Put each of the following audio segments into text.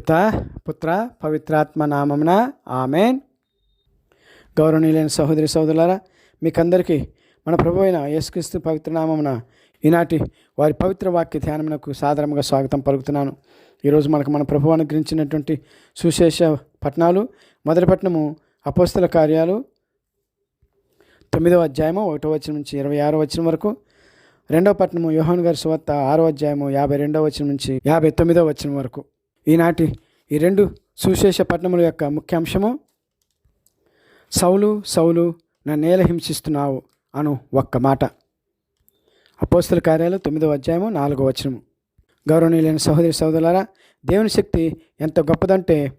పిత పుత్ర పవిత్రాత్మ నామమున ఆమెన్. గౌరవనీయులైన సహోదరి సహోదరులారా మీకందరికీ మన ప్రభు అయిన యేసుక్రీస్తు పవిత్ర నామమున ఈనాటి వారి పవిత్ర వాక్య ధ్యానమునకు సాధారణంగా స్వాగతం పలుకుతున్నాను. ఈరోజు మనకు మన ప్రభు అనుగ్రహించినటువంటి సుశేష పట్టణాలు మొదటి పట్టణము అపోస్తల కార్యాలు తొమ్మిదవ అధ్యాయము ఒకటో వచ్చిన నుంచి ఇరవై ఆరో వచ్చిన వరకు రెండవ పట్టణము యోహాన్ గారి సువార్త ఆరో అధ్యాయము యాభై రెండవ వచ్చిన నుంచి యాభై తొమ్మిదవ వచ్చిన వరకు. ఈనాటి ఈ రెండు సుశేష పట్టణముల యొక్క ముఖ్యాంశము సౌలు సౌలు నా నేల హింసిస్తున్నావు అను ఒక్క మాట. అపోస్తుల కార్యాలు తొమ్మిదవ అధ్యాయము నాలుగవ వచనము. గౌరవనీయులైన సహోదరి సహోదరులారా దేవుని శక్తి ఎంత గొప్పదంటే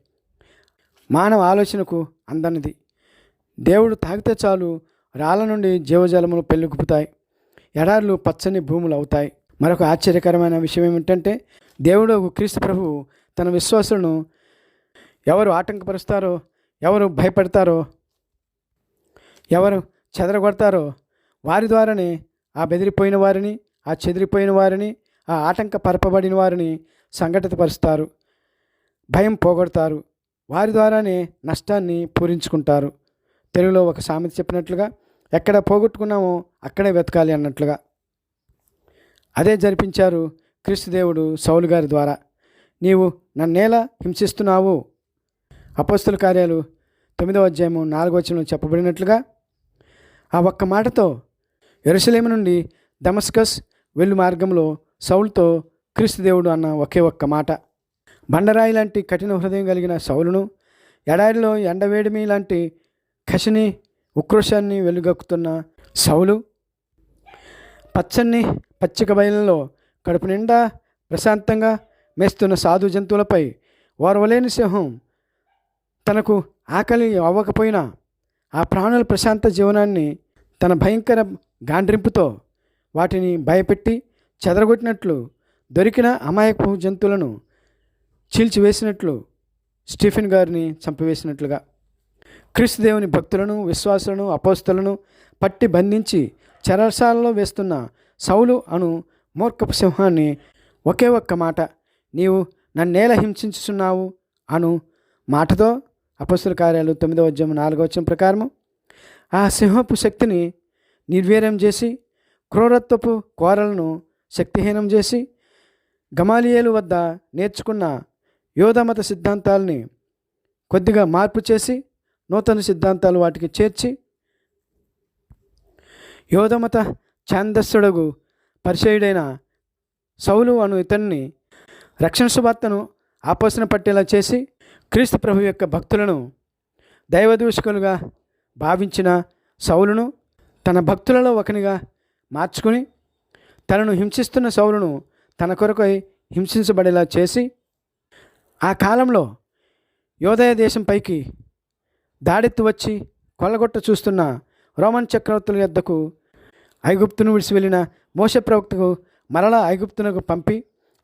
మానవ ఆలోచనకు అందనిది. దేవుడు తాగితే చాలు రాళ్ళ నుండి జీవజలములు పెళ్ళుకుపుతాయి ఎడార్లు పచ్చని భూములు అవుతాయి. మరొక ఆశ్చర్యకరమైన విషయం ఏమిటంటే దేవుడు క్రీస్తు ప్రభువు తన విశ్వాసులను ఎవరు ఆటంకపరుస్తారో ఎవరు భయపడతారో ఎవరు చెదరగొడతారో వారి ద్వారానే ఆ బెదిరిపోయిన వారిని ఆ చెదిరిపోయిన వారిని ఆ ఆటంక పరపబడిన వారిని సంఘటితపరుస్తారు. భయం పోగొడతారు. వారి ద్వారానే నష్టాన్ని పూరించుకుంటారు. తెలుగులో ఒక సామెత చెప్పినట్లుగా ఎక్కడ పోగొట్టుకున్నామో అక్కడే వెతకాలి అన్నట్లుగా. అదే జరిపించారు క్రీస్తుదేవుడు సౌలు గారి ద్వారా. నీవు నన్నేలా హింసిస్తున్నావు. అపస్తుల కార్యాలు తొమ్మిదవ అధ్యాయము నాలుగవచనంలో చెప్పబడినట్లుగా ఆ ఒక్క మాటతో ఎరుసలేము నుండి దమస్కస్ వెళ్ళు మార్గంలో సౌలుతో క్రీస్తుదేవుడు అన్న ఒకే ఒక్క మాట. బండరాయి లాంటి కఠిన హృదయం కలిగిన సౌలును ఎడారిలో ఎండవేడిమి లాంటి కషిని ఉక్రోషాన్ని వెలుగక్కుతున్న సౌలు పచ్చని పచ్చిక బయలులో కడుపు నిండా ప్రశాంతంగా మేస్తున్న సాధు జంతువులపై ఓర్వలేని సింహం తనకు ఆకలి అవ్వకపోయినా ఆ ప్రాణుల ప్రశాంత జీవనాన్ని తన భయంకర గాండ్రింపుతో వాటిని భయపెట్టి చెదరగొట్టినట్లు దొరికిన అమాయకపు జంతువులను చీల్చివేసినట్లు స్టీఫెన్ గారిని చంపివేసినట్లుగా. క్రీస్తుదేవుని భక్తులను విశ్వాసులను అపోస్తులను పట్టి బంధించి చెరసాలలో వేస్తున్న సౌలు అను మూర్ఖపు సింహాన్ని ఒకే ఒక్క మాట నీవు నన్నేల హింసించుచున్నావు అను మాటతో అపస్తుల కార్యాలు తొమ్మిదవ ఉద్యమం నాలుగవ వచ్చిన ప్రకారము. ఆ సింహపు శక్తిని నిర్వీర్యం చేసి క్రూరత్వపు కోరలను శక్తిహీనం చేసి గమాలియేలు వద్ద నేర్చుకున్న యోధమత సిద్ధాంతాలని కొద్దిగా మార్పు చేసి నూతన సిద్ధాంతాలు వాటికి చేర్చి యోధమత ఛాందస్సుడగు పరిచయుడైన సౌలు అను ఇతన్ని రక్షణ సువార్తను ఆపోసన పట్టేలా చేసి క్రీస్తు ప్రభు యొక్క భక్తులను దైవదూషకులుగా భావించిన సౌలును తన భక్తులలో ఒకనిగా మార్చుకుని తనను హింసిస్తున్న సౌలును తన కొరకై హింసించబడేలా చేసి ఆ కాలంలో యోదయ దేశంపైకి దాడెత్తు వచ్చి కొల్లగొట్ట చూస్తున్న రోమన్ చక్రవర్తుల యొద్దకు ఐగుప్తును విడిచి వెళ్ళిన మోస ప్రవక్తకు మరలా ఐగుప్తునకు పంపి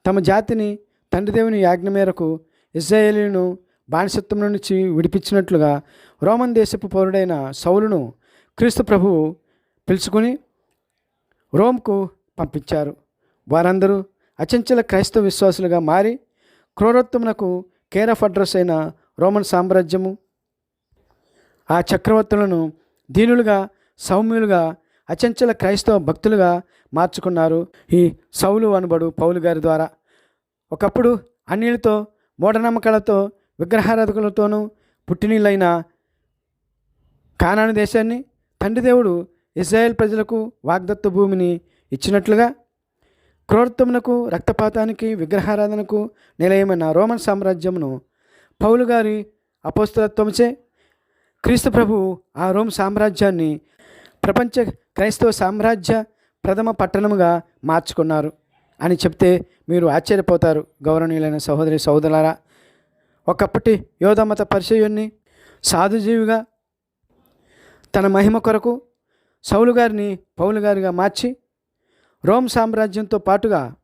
తమ జాతిని తండ్రి దేవుని యాజ్ఞ మేరకు ఇజ్రాయేలీను బానిసత్వం నుంచి విడిపించినట్లుగా రోమన్ దేశపు పౌరుడైన సౌలును క్రీస్తు ప్రభువు పిలుచుకుని రోమ్కు పంపించారు. వారందరూ అచంచల క్రైస్తవ విశ్వాసులుగా మారి క్రూరత్వమునకు కేర్ ఆఫ్ అడ్రస్ అయిన రోమన్ సామ్రాజ్యము ఆ చక్రవర్తులను దీనులుగా సౌమ్యులుగా అచంచల క్రైస్తవ భక్తులుగా మార్చుకున్నారు. ఈ సౌలు అనబడు పౌలు గారి ద్వారా ఒకప్పుడు అన్నిలతో మూఢనమ్మకాలతో విగ్రహారాధకులతోనూ పుట్టినీళ్ళైన కానాను దేశాన్ని తండ్రి దేవుడు ఇజ్రాయెల్ ప్రజలకు వాగ్దత్త భూమిని ఇచ్చినట్లుగా క్రూరత్వమునకు రక్తపాతానికి విగ్రహారాధనకు నిలయమైన రోమన్ సామ్రాజ్యమును పౌలు గారి అపోస్తలత్వముచే క్రీస్తు ప్రభు ఆ రోమ్ సామ్రాజ్యాన్ని ప్రపంచ క్రైస్తవ సామ్రాజ్య ప్రథమ పట్టణముగా మార్చుకున్నారు. అని చెప్తే మీరు ఆశ్చర్యపోతారు. గౌరవనీయులైన సహోదరి సహోదరులారా ఒకప్పటి యోధమత పరిచయుణ్ణి సాధుజీవిగా తన మహిమ కొరకు సౌలు గారిని పౌలు గారిగా మార్చి రోమ్ సామ్రాజ్యంతో పాటుగా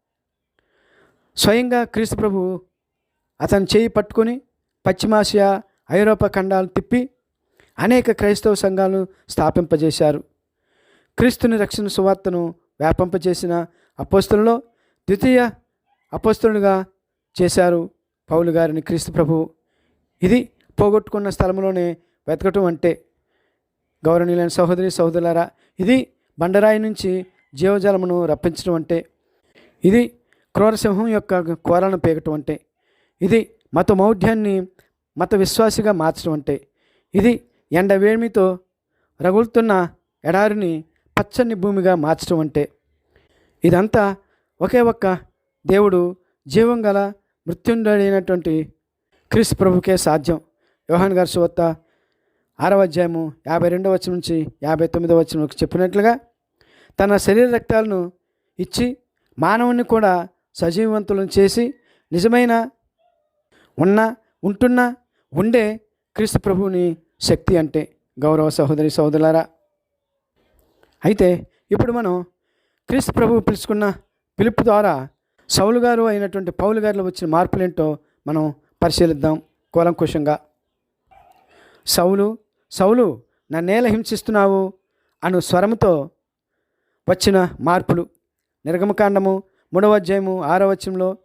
స్వయంగా క్రీస్తు ప్రభు అతని చేయి పట్టుకొని పశ్చిమాసియా ఐరోపా ఖండాలు తిప్పి అనేక క్రైస్తవ సంఘాలను స్థాపింపజేశారు. క్రీస్తుని రక్షణ సువార్తను వ్యాపింపజేసిన అపోస్తులలో ద్వితీయ అపస్తులుగా చేశారు పౌలు గారిని క్రీస్తు ప్రభువు ఇది పోగొట్టుకున్న స్థలంలోనే వెతకటం అంటే గౌరవనీయులైన సహోదరి సహోదరులారా ఇది బండరాయి నుంచి జీవజలమును రప్పించడం అంటే ఇది క్రూరసింహం యొక్క కోరలను పీకటం అంటే ఇది మత మౌఢ్యాన్ని మత విశ్వాసిగా మార్చడం అంటే ఇది ఎండ వేడిమితో రగులుతున్న ఎడారిని పచ్చని భూమిగా మార్చడం అంటే ఇదంతా ఒకే ఒక్క దేవుడు జీవం గల మృత్యుండైనటువంటి క్రిస్ ప్రభుకే సాధ్యం. యోహాన్ గారి సువత్త ఆరవ అధ్యాయము యాభై రెండవ వచ్చిన నుంచి యాభై తొమ్మిదవ వచ్చిన చెప్పినట్లుగా తన శరీర రక్తాలను ఇచ్చి మానవుని కూడా సజీవవంతులను చేసి నిజమైన ఉన్న ఉంటున్న ఉండే క్రీస్తు ప్రభువుని శక్తి అంటే గౌరవ సహోదరి సహోదరులారా. అయితే ఇప్పుడు మనం క్రీస్తు ప్రభువు పిలుచుకున్న పిలుపు ద్వారా సౌలు గారు అయినటువంటి పౌలు గారిలో వచ్చిన మార్పులేంటో మనం పరిశీలిద్దాం కూలంకుషంగా సౌలు సౌలు నన్నేల హింసిస్తున్నావు? అను స్వరముతో వచ్చిన మార్పులు. నిర్గమకాండము మూడవ అధ్యాయము ఆరవ వచనంలో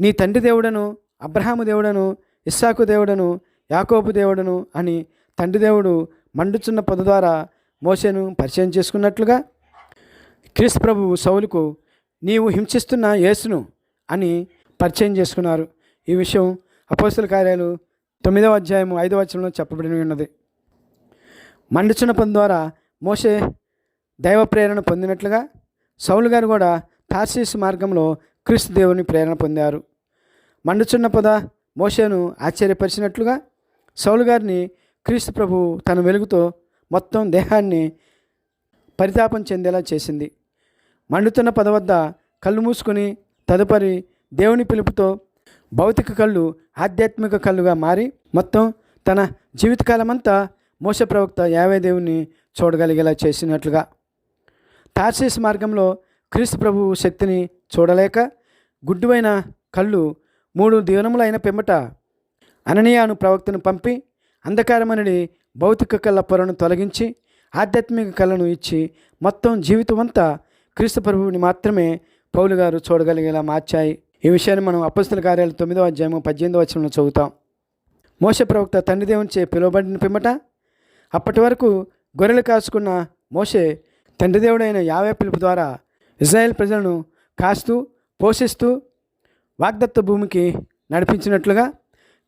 నీ తండ్రి దేవుడను అబ్రహాము దేవుడను ఇస్సాకు దేవుడను యాకోబు దేవుడను అని తండ్రి దేవుడు మండుచున్న పొద ద్వారా మోసేను పరిచయం చేసుకున్నట్లుగా క్రీస్తు ప్రభువు సౌలుకు నీవు హింసిస్తున్న యేసును అని పరిచయం చేసుకున్నారు. ఈ విషయం అపోస్తుల కార్యాలు తొమ్మిదవ అధ్యాయము ఐదవ వచనంలో చెప్పబడి ఉన్నది. మండుచున్న పని ద్వారా మోసే దైవ ప్రేరణ పొందినట్లుగా సౌలు గారు కూడా తార్సీస్ మార్గంలో క్రీస్తు దేవుని ప్రేరణ పొందారు. మండుచున్న పొద మోషేను ఆశ్చర్యపరిచినట్లుగా సౌలు గారిని క్రీస్తు ప్రభు తన వెలుగుతో మొత్తం దేహాన్ని పరితాపం చెందేలా చేసింది. మండుతున్న పద వద్ద కళ్ళు మూసుకొని తదుపరి దేవుని పిలుపుతో భౌతిక కళ్ళు ఆధ్యాత్మిక కళ్ళుగా మారి మొత్తం తన జీవితకాలమంతా మోస ప్రవక్త యావే దేవుని చూడగలిగేలా చేసినట్లుగా. తార్సీస్ మార్గంలో క్రీస్తు ప్రభువు శక్తిని చూడలేక గుడ్డువైన కళ్ళు మూడు దీవనములైన పిమ్మట అననీయాను ప్రవక్తను పంపి అంధకారమనుడి భౌతిక కళ్ళ పొరను తొలగించి ఆధ్యాత్మిక కళను ఇచ్చి మొత్తం జీవితమంతా క్రీస్తు ప్రభువుని మాత్రమే పౌలు గారు చూడగలిగేలా మార్చాయి. ఈ విషయాన్ని మనం అపస్తుల కార్యాలు తొమ్మిదవ అధ్యాయము పద్దెనిమిదవ వచనంలో చదువుతాం. మోస ప్రవక్త తండ్రి దేవునిచే పిలువబడిన పిమ్మట అప్పటి వరకు గొర్రెలు కాసుకున్న మోషే తండ్రి దేవుడైన యావే పిలుపు ద్వారా ఇజ్రాయెల్ ప్రజలను కాస్తూ పోషిస్తూ వాగ్దత్త భూమికి నడిపించినట్లుగా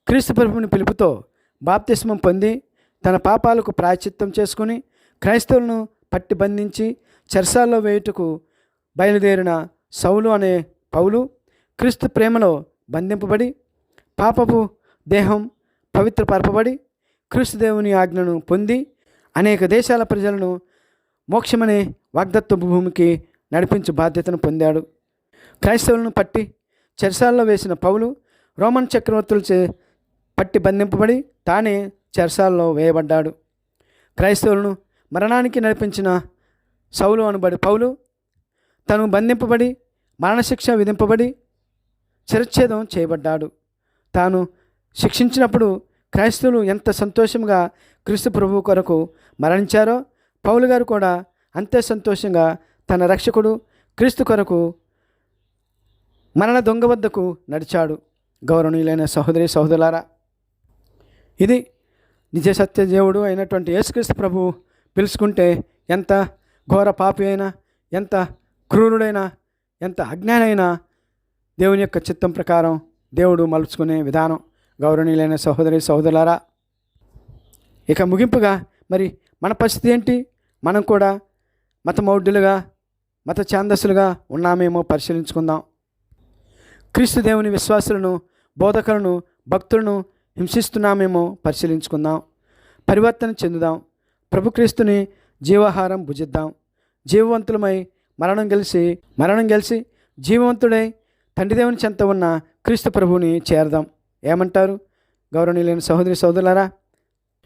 క్రీస్తు ప్రభుని పిలుపుతో బాప్తిస్మం పొంది తన పాపాలకు ప్రాయచిత్తం చేసుకుని క్రైస్తవులను పట్టి బంధించి చెరసాల్లో వేయుటకు బయలుదేరిన సౌలు అనే పౌలు క్రీస్తు ప్రేమలో బంధింపబడి పాపపు దేహం పవిత్రపరపబడి క్రీస్తు దేవుని ఆజ్ఞను పొంది అనేక దేశాల ప్రజలను మోక్షమనే వాగ్దత్వ భూమికి నడిపించు బాధ్యతను పొందాడు. క్రైస్తవులను పట్టి చెరసాల్లో వేసిన పౌలు రోమన్ చక్రవర్తులచే పట్టి బంధింపబడి తానే చెరసాల్లో వేయబడ్డాడు. క్రైస్తవులను మరణానికి నడిపించిన సౌలు అనబడి పౌలు. తను బంధింపబడి మరణశిక్ష విధింపబడి చిరచ్ఛేదం చేయబడ్డాడు. తాను శిక్షించినప్పుడు క్రైస్తవులు ఎంత సంతోషంగా క్రీస్తు ప్రభువు కొరకు మరణించారో పౌలు గారు కూడా అంతే సంతోషంగా తన రక్షకుడు క్రీస్తు కొరకు మరణ దొంగ వద్దకు నడిచాడు. గౌరవనీయులైన సహోదరి సహోదరులారా ఇది నిజ సత్య దేవుడు అయినటువంటి యేసుక్రీస్తు ప్రభు పిలుచుకుంటే ఎంత ఘోర పాపి అయినా ఎంత క్రూరుడైనా ఎంత అజ్ఞానైనా దేవుని యొక్క చిత్తం ప్రకారం దేవుడు మలుచుకునే విధానం గౌరవనీయులైన సహోదరి సహోదరులారా ఇక ముగింపుగా మరి మన పరిస్థితి ఏంటి? మనం కూడా మతమౌఢ్యులుగా మత ఛాందస్సులుగా ఉన్నామేమో పరిశీలించుకుందాం. క్రీస్తు దేవుని విశ్వాసులను బోధకులను భక్తులను హింసిస్తున్నామేమో పరిశీలించుకుందాం. పరివర్తన చెందుదాం. ప్రభుక్రీస్తుని జీవాహారం భుజిద్దాం. జీవవంతులమై మరణం గెలిచి మరణం గెలిచి జీవవంతుడై తండ్రి దేవుని చెంత ఉన్న క్రీస్తు ప్రభువుని చేరదాం. ఏమంటారు? గౌరవనీయులైన సహోదరి సోదరులారా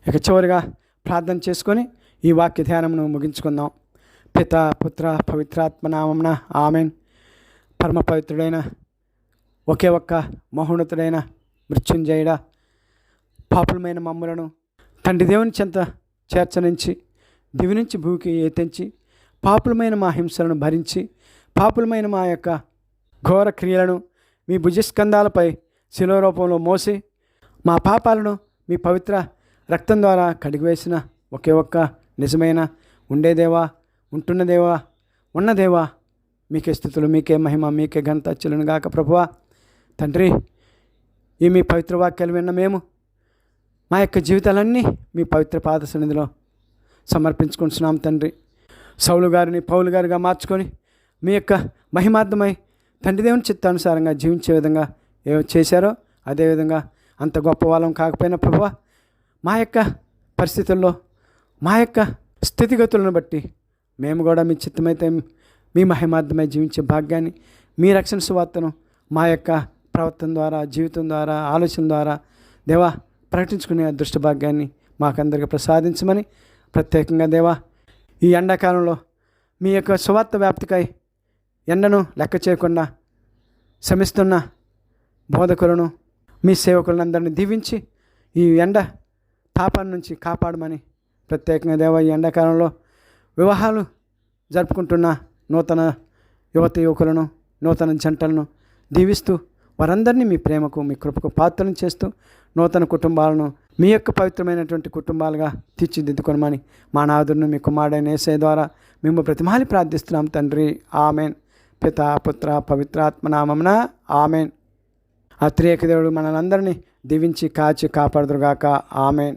ఇక చివరిగా ప్రార్థన చేసుకొని ఈ వాక్య ధ్యానమును ముగించుకుందాం. పిత పుత్ర పవిత్రాత్మ నామమున ఆమెన్. పరమ పవిత్రుడైన ఒకే ఒక్క మహోన్నతుడైన మృత్యుంజయుడ పాపులమైన మమ్ములను తండ్రి దేవుని చెంత చేర్చనించి దివి నుంచి భూమికి ఎత్తించి పాపులమైన మా హింసలను భరించి పాపులమైన మా యొక్క ఘోర క్రియలను మీ భుజస్కంధాలపై శిలో రూపంలో మోసి మా పాపాలను మీ పవిత్ర రక్తం ద్వారా కడిగివేసిన ఒకే ఒక్క నిజమైన ఉండేదేవా ఉంటున్నదేవా ఉన్నదేవా మీకే స్థుతులు మీకే మహిమ మీకే ఘనత చెల్లును గాక ప్రభువా. తండ్రి ఈ మీ పవిత్ర వాక్యాలు విన్న మేము మా యొక్క జీవితాలన్నీ మీ పవిత్ర పాద సన్నిధిలో సమర్పించుకుంటున్నాం తండ్రి. సౌలు గారిని పౌలు గారిగా మార్చుకొని మీ యొక్క మహిమార్థమై తండ్రి దేవుని చిత్తానుసారంగా జీవించే విధంగా ఏ చేశారో అదేవిధంగా అంత గొప్ప వాళ్ళం కాకపోయినా ప్రభు మా యొక్క పరిస్థితుల్లో మా యొక్క స్థితిగతులను బట్టి మేము కూడా మీ చిత్తమైతే మీ మహిమార్థమై జీవించే భాగ్యాన్ని మీ రక్షణ సువార్తను మా యొక్క ప్రవర్తన ద్వారా జీవితం ద్వారా ఆలోచన ద్వారా దేవా ప్రకటించుకునే అదృష్ట భాగ్యాన్ని మాకందరికీ ప్రసాదించమని ప్రత్యేకంగా దేవా ఈ ఎండాకాలంలో మీ యొక్క సువార్త వ్యాప్తికై ఎండను లెక్క చేయకుండా శ్రమిస్తున్న బోధకులను మీ సేవకులందరినీ దీవించి ఈ ఎండ తాపం నుంచి కాపాడమని ప్రత్యేకంగా దేవ ఈ ఎండాకాలంలో వివాహాలు జరుపుకుంటున్న నూతన యువత యువకులను నూతన జంటలను దీవిస్తూ వారందరినీ మీ ప్రేమకు మీ కృపకు పాత్రలను చేస్తూ నూతన కుటుంబాలను మీ యొక్క పవిత్రమైనటువంటి కుటుంబాలుగా తీర్చిదిద్దుకొనమని మా నాదును మీ కుమారుడైన ఏసై ద్వారా మేము ప్రతిమాలి ప్రార్థిస్తున్నాం తండ్రి. ఆమెన్. పిత పుత్ర పవిత్రాత్మ నామమున ఆమెన్. ఆ త్రియక దేవుడు మనలందరినీ దీవించి కాచి కాపాడుదురుగాక. ఆమెన్.